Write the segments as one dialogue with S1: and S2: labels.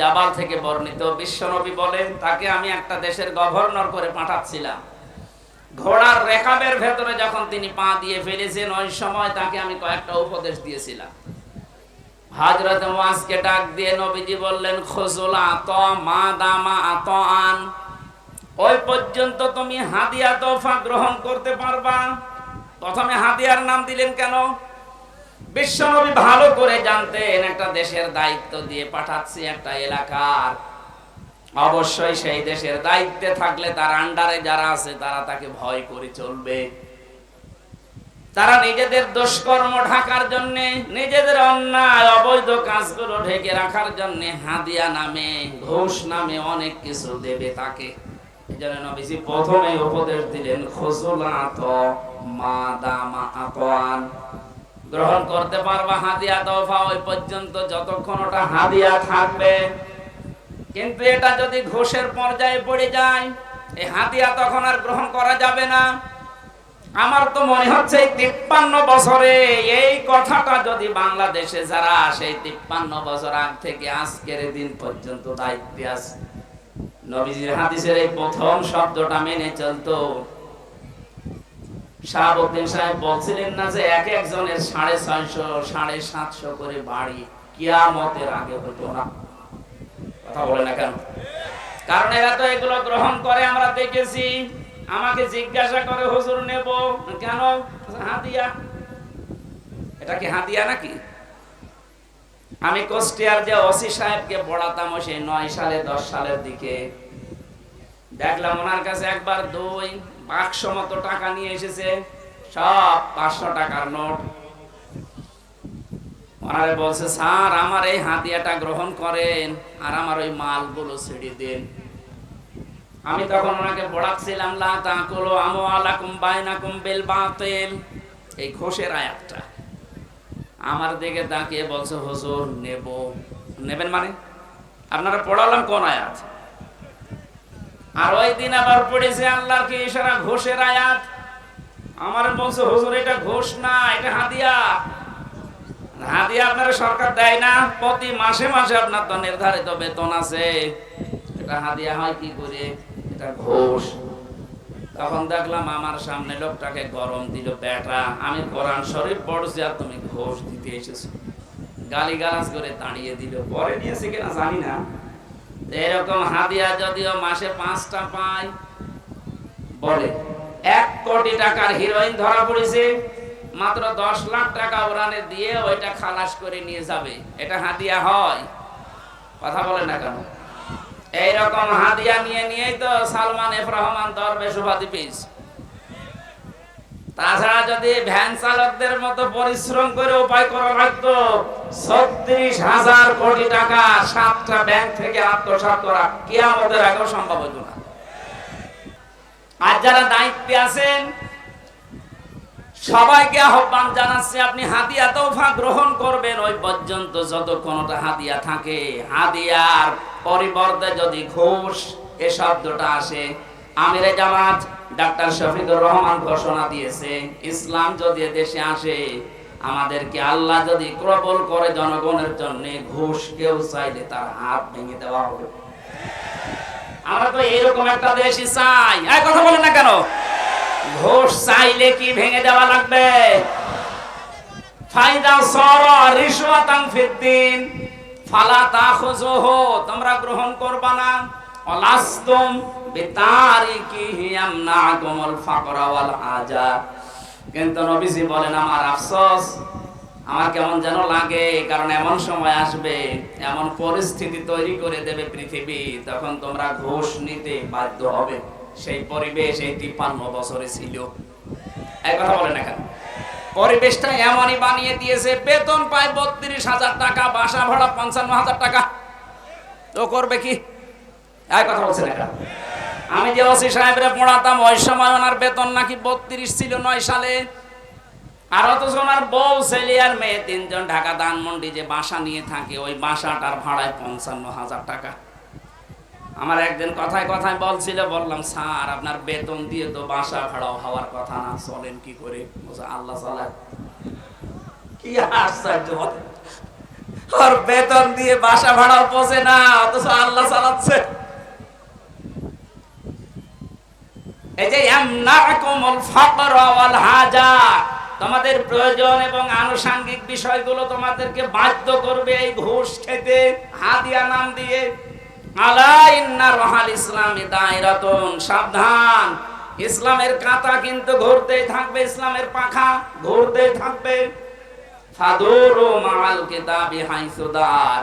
S1: জাবাল থেকে বর্ণিত। বিশ্বনবী বলেন, তাকে আমি একটা দেশের গভর্নর করে পাঠাচ্ছিলাম। ঘোড়ার রেকাবের ভেতরে যখন তিনি পা দিয়ে ফেলেছেন, ওই সময় তাকে আমি কয়েকটা উপদেশ দিয়েছিলাম। মুআজকে ডাক দিয়ে নবীজি বললেন আত, মা দামা আত আন ওই পর্যন্ত তুমি হাদিয়া তোফা গ্রহণ করতে পারবা? প্রথমে হাদিয়ার নাম দিলেন কেন? বিশ্বনবী ভালো করে জানতেন একটা দেশের দায়িত্ব দিয়ে পাঠাচ্ছি একটা এলাকার অবশ্যই সেই দেশের দায়িত্বে থাকলে তার আন্ডারে যারা আছে তারা তাকে ভয় করে চলবে। তারা নিজেদের দুষ্কর্ম ঢাকার জন্য, নিজেদের অন্যায়, অবৈধ কাজগুলো ঢেকে রাখার জন্য হাদিয়া নামে, ঘোষ নামে অনেক কিছু দেবে তাকে। এজন্য নবীজি প্রথমে উপদেশ দিলেন, খুজুলাত মা দামা আতওয়ান। গ্রহণ করতে পারবা হাদিয়া দফা ওই পর্যন্ত যতক্ষণ ওটা হাদিয়া থাকবে। কিন্তু এটা যদি ঘোষের পর্যায়ে পড়ে যায় এই হাদিয়া তখন আর গ্রহণ করা যাবে না। আমার তো মনে হচ্ছে এই তিপ্পান্ন বছরে এই কথাটা যদি বাংলাদেশে যারা সেই তিপ্পান্ন বছর আগ থেকে আজকের দিন পর্যন্ত দায়িত্বে আছে। নবীজির হাদিসের এই প্রথম শব্দটা মেনে চলতো। শাহাবুদ্দিন সাহেব বলছিলেন না যে এক একজনের সাড়ে সাড়ে সাতশো করে বাড়ি কিয়ামতের আগে হতো না। কথা বলে না কেন? কারণ এরা তো এগুলো গ্রহণ করে, আমরা দেখেছি। আমাকে জিজ্ঞাসা করে, হুজুর, নেব? কেন? হাদিয়া এটা কি হাদিয়া নাকি? আমি কোস্টিয়ার যে ওসি সাহেবকে পড়াতাম সেই নয় সালে, দশ সালের দিকে দেখলাম ওনার কাছে একবার দুই বাক্স মতো টাকা নিয়ে এসেছে, সব পাঁচশো টাকার নোট। ওনারে বলছে, স্যার, আমার এই হাতিয়াটা গ্রহণ করেন আর আমার ওই মালগুলো ছেড়ে দেন। আমি তখন ওনাকে পড়াচ্ছিলাম লা তাকুলু এই ঘোষের আয়াতটা। আমার দিকে তাকিয়ে বলছে, হুজুর, নেব। নেবেন মানে? আপনারা পড়ালাম কোন আয়াত? আর ওই দিন আবার পড়েছে আল্লাহর কি ইশারা, ঘোষের আয়াত। আমার বলছে, হুজুর, এটা ঘোষ না, এটা হাদিয়া। হাদিয়া আপনারা সরকার দেয় না, প্রতি মাসে মাসে আপনার তো নির্ধারিত বেতন আছে। এটা হাদিয়া হয় কি করে? এটা ঘোষ। তখন দেখলাম আমার সামনে লোকটাকে গরম দিল, বেটা, আমি কোরআন শরীফ পড়ছি আর তুমি ঘোষ দিতে এসেছ। গালি গালাজ করে দাঁড়িয়ে দিল। পরে নিয়েছে কিনা জানি না। এরকম হাদিয়া যদিও মাসে পাঁচটা পায়, বলে। এক কোটি টাকার হিরোইন ধরা পড়েছে, মাত্র দশ লাখ টাকা ওরানে দিয়ে ওইটা খালাস করে নিয়ে যাবে। এটা হাদিয়া হয়। কথা বলে না কেন? এইরকম হাদিয়া নিয়ে নিয়েই তো সালমান এফ রহমান দরবেশ উপাধি পেয়েছে। তাছাড়া যদি ভ্যান চালকদের মতো পরিশ্রম করে উপায় করা লাগতো, ছত্রিশ হাজার কোটি টাকা সাতটা ব্যাংক থেকে আত্মসাৎ করা কিয়ামতের আগেও সম্ভব হতো না। আর যারা দায়িত্বে আছেন, সবাইকে আহ্বান জানাচ্ছি, আপনি হাদিয়া তোফা গ্রহণ করবেন। ওই পর্যন্ত যত ওটা হাদিয়া থাকে, হাদিয়ার পরিবর্তে যদি ঘোষ এ শব্দটা আসে আমিরে জামাত ডাক্তার শফিকুর রহমান ঘোষণা দিয়েছে, ইসলাম যদি দেশে আসে, আমাদেরকে আল্লাহ যদি প্রবল করে জনগণের জন্য ঘুষ কেউ চাইলে তার হাত ভেঙে দেওয়া হবে। আমরা তো এরকম একটা দেশই চাই। এই কথা বলেন না কেন? ঘোষ চাইলে কি ভেঙে দেওয়া লাগবে? ফায়দা সর রিশওয়াতান ফিদ্দিন ফালা তাখুযুহু, তোমরা গ্রহণ করবা না। অলাস্তুম বিতারিকিহি আমনাকুমুল ফাকরা ওয়াল হাজা কিন্তু নবীজি বলেন, আমার আফসোস, আমার কেমন যেন লাগে, কারণ এমন সময় আসবে, এমন পরিস্থিতি তৈরি করে দেবে পৃথিবী, তখন তোমরা ঘোষ নিতে বাধ্য হবে। সেই পরিবেশ এই তিপ্পান্ন বছরে ছিল। এই কথা বলে না কেন? পরিবেশটা এমনই বানিয়ে দিয়েছে, বেতন পায় বত্রিশ হাজার টাকা, বাসা ভাড়া পঞ্চান্ন হাজার টাকা। তো করবে কি? এই কথা বলছে না কেন? আমি যে ওসি সাহেবরে পড়াতাম, ওই সময় ওনার বেতন নাকি বত্রিশ ছিল নয় সালে। আর অথচ ওনার বউ, ছেলে আর মেয়ে তিনজন ঢাকা যে বাসা নিয়ে থাকে, ওই বাসাটার ভাড়ায় পঞ্চান্ন হাজার টাকা। আমার একদিন কথায় কথায় বলছিল, বললাম, স্যার, আপনার বেতন দিয়ে তো বাসা ভাড়াও হওয়ার কথা না, চলেন কি করে? আল্লাহ চালায় কি আশ্চর্য ওর বেতন দিয়ে বাসা ভাড়াও পোষে না, অথচ আল্লাহ চালাচ্ছে। তোমাদের প্রয়োজন এবং আনুষঙ্গিক বিষয়গুলো তোমাদেরকে বাধ্য করবে এই ঘুষ খেতে, হাদিয়া নাম দিয়ে। সাবধান। ইসলামের কাঁটা কিন্তু ঘুরতেই থাকবে, ইসলামের পাখা ঘুরতেই থাকবে। ফাদুরু মাল কিতাবি হাইসুদার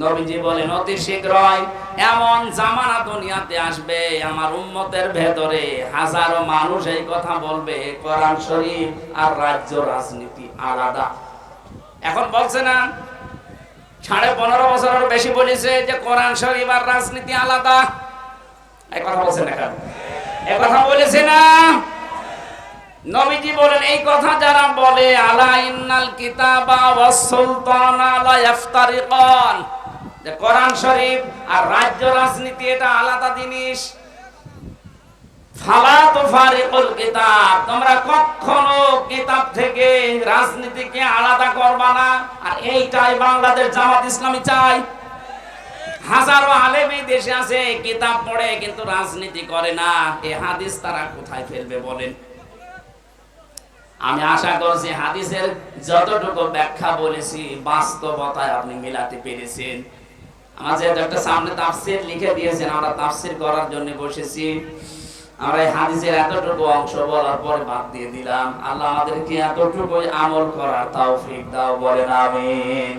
S1: নবীজি বলেন, অতি শীঘ্রই এমন জামানা দুনিয়াতে আসবে। আমার উম্মতের ভেতরে হাজারো মানুষ এই কথা বলবে। কোরআন শরীফ আর রাজ্য রাজনীতি আলাদা। এখন বলছে না, সাড়ে পনেরো বছরের বেশি বলেছে যে কোরআন শরীফ আর রাজনীতি আলাদা। এই কথা বলছে না এ কথা বলেছে না? নবীজি বলেন, এই কথা যারা বলে, আলা ইন্নাল কিতাবা ওয়াস সুলতানা লা ইফতারিকান যে কোরআন শরীফ আর রাজ্য রাজনীতি এটা আলাদা জিনিস। তোমরা কখনো কিতাব থেকে রাজনীতিকে আলাদা করবা না। আর এইটাই বাংলাদেশ জামাত ইসলামী চাই। হাজারো দেশে আছে, কিতাব পড়ে কিন্তু রাজনীতি করে না। হাদিস তারা কোথায় ফেলবে বলেন? আমি আশা করছি হাদিসের যতটুকু ব্যাখ্যা বলেছি, বাস্তবতায় আপনি মিলাতে পেরেছেন। যেহেতু একটা সামনে লিখে দিয়েছেন, আমরা করার জন্য বসেছি। আমরা এতটুকু অংশ বাদ দিয়ে দিলাম। আমাদেরকে এতটুকু আমল করার তৌফিক দাও, বলেন আমিন।